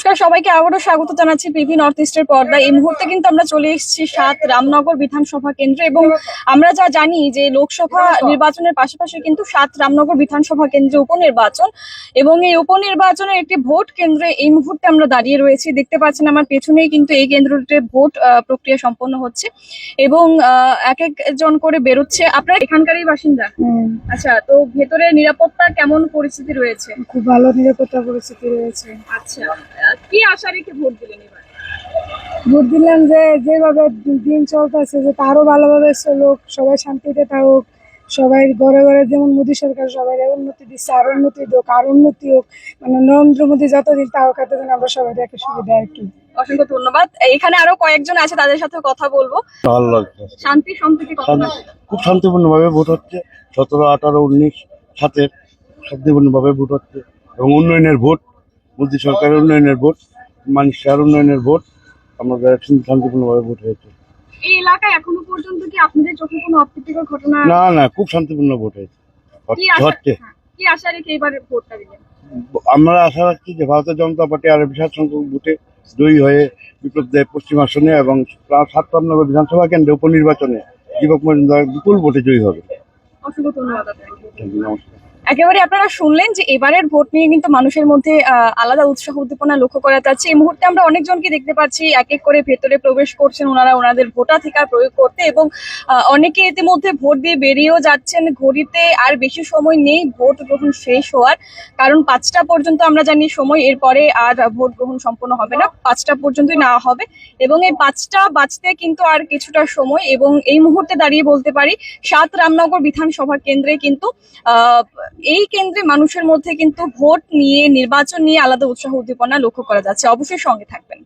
নমস্কার সবাইকে আবারও স্বাগত জানাচ্ছি পিভি নর্থ ইস্টের পর্দা এই মুহূর্তে কিন্তু আমরা চলে এসেছি সাত রামনগর বিধানসভা কেন্দ্রে এবং আমরা যা জানি যে লোকসভা নির্বাচনের পাশাপাশি কিন্তু সাত রামনগর বিধানসভা কেন্দ্রে উপনির্বাচন এবং এই উপনির্বাচনের একটি ভোট কেন্দ্রে এই মুহূর্তে আমরা দাঁড়িয়ে রয়েছি। দেখতে পাচ্ছেন আমার পেছনেই কিন্তু এই কেন্দ্রটিতে ভোট প্রক্রিয়া সম্পন্ন হচ্ছে এবং এক একজন করে বেরোচ্ছে। আপনারা এখানকারই বাসিন্দা? আচ্ছা তো ভেতরে নিরাপত্তা কেমন পরিস্থিতি রয়েছে? খুব ভালো নিরাপত্তা পরিস্থিতি রয়েছে। আচ্ছা কি আশা রেখে ভোট দিলেন এবার? ভোট দিলাম যে যেভাবে দিন চলতেছে যে তারও ভালোভাবে চলুক সবাই শান্তিতে থাকুক সবাই ঘরে ঘরে যেমন মোদী সরকার সবাই উন্নতি দিচ্ছে আর উন্নতি হোক আর উন্নতি হোক। মানে নরেন্দ্র মোদী যতদিন তাও ততদিন আমরা সবাই দেখে সুবিধা আর কি অসংখ্য ধন্যবাদ। এখানে আরও কয়েকজন আছে তাদের সাথে কথা বলব। ভালো লাগছে। শান্তি সম্প্রীতি খুব শান্তিপূর্ণভাবে ভোট হচ্ছে। সতেরো আঠারো উনিশ সাতের শান্তিপূর্ণভাবে ভোট হচ্ছে এবং উন্নয়নের ভোট মোদী সরকারের উন্নয়নের ভোট মানুষের উন্নয়নের ভোট আমাদের শান্তি- শান্তিপূর্ণভাবে ভোট হয়েছে। এই এলাকায় এখনও পর্যন্ত কি আপনাদের চোখে কোনো অপ্রীতিকর ঘটনা? না না খুব শান্তিপূর্ণ ভোট হয়েছে। হচ্ছে- হ্যাঁ, কি আশা রেখে এবার ভোটটা দিলেন? আমরা আশা রাখছি যে ভারতীয় জনতা পার্টি আরও বিশাল সংখ্যক ভোটে জয়ী হয়ে বিপ্লব দেব পশ্চিম আসনে এবং সাত নগর বিধানসভা কেন্দ্রে উপনির্বাচনে দীপক মজুমদার বিপুল ভোটে জয়ী হবে। অসংখ্য ধন্যবাদ নমস্কার। একেবারে আপনারা শুনলেন যে এবারের ভোট নিয়ে কিন্তু মানুষের মধ্যে আলাদা উৎসাহ উদ্দীপনা লক্ষ্য করা যাচ্ছে। এই মুহূর্তে আমরা অনেকজনকে দেখতে পাচ্ছি, এক এক করে ভেতরে প্রবেশ করছেন ওনারা, ওনাদের ভোটাধিকার প্রয়োগ করতে এবং অনেকে ইতিমধ্যে ভোট দিয়ে বেরিয়েও যাচ্ছেন। ঘড়িতে আর বেশি সময় নেই, ভোট গ্রহণ শেষ হওয়ার। কারণ পাঁচটা পর্যন্ত আমরা জানি সময়, এরপরে আর ভোট গ্রহণ সম্পন্ন হবে না। পাঁচটা পর্যন্তই নেওয়া হবে এবং এই পাঁচটা বাজতে কিন্তু আর কিছুটা সময় এবং এই মুহূর্তে দাঁড়িয়ে বলতে পারি, সাত রামনগর বিধানসভা কেন্দ্রে কিন্তু এই কেন্দ্রে মানুষের মধ্যে কিন্তু ভোট নিয়ে, নির্বাচন নিয়ে আলাদা উৎসাহ উদ্দীপনা লক্ষ্য করা যাচ্ছে। অবশ্যই সঙ্গে থাকবেন।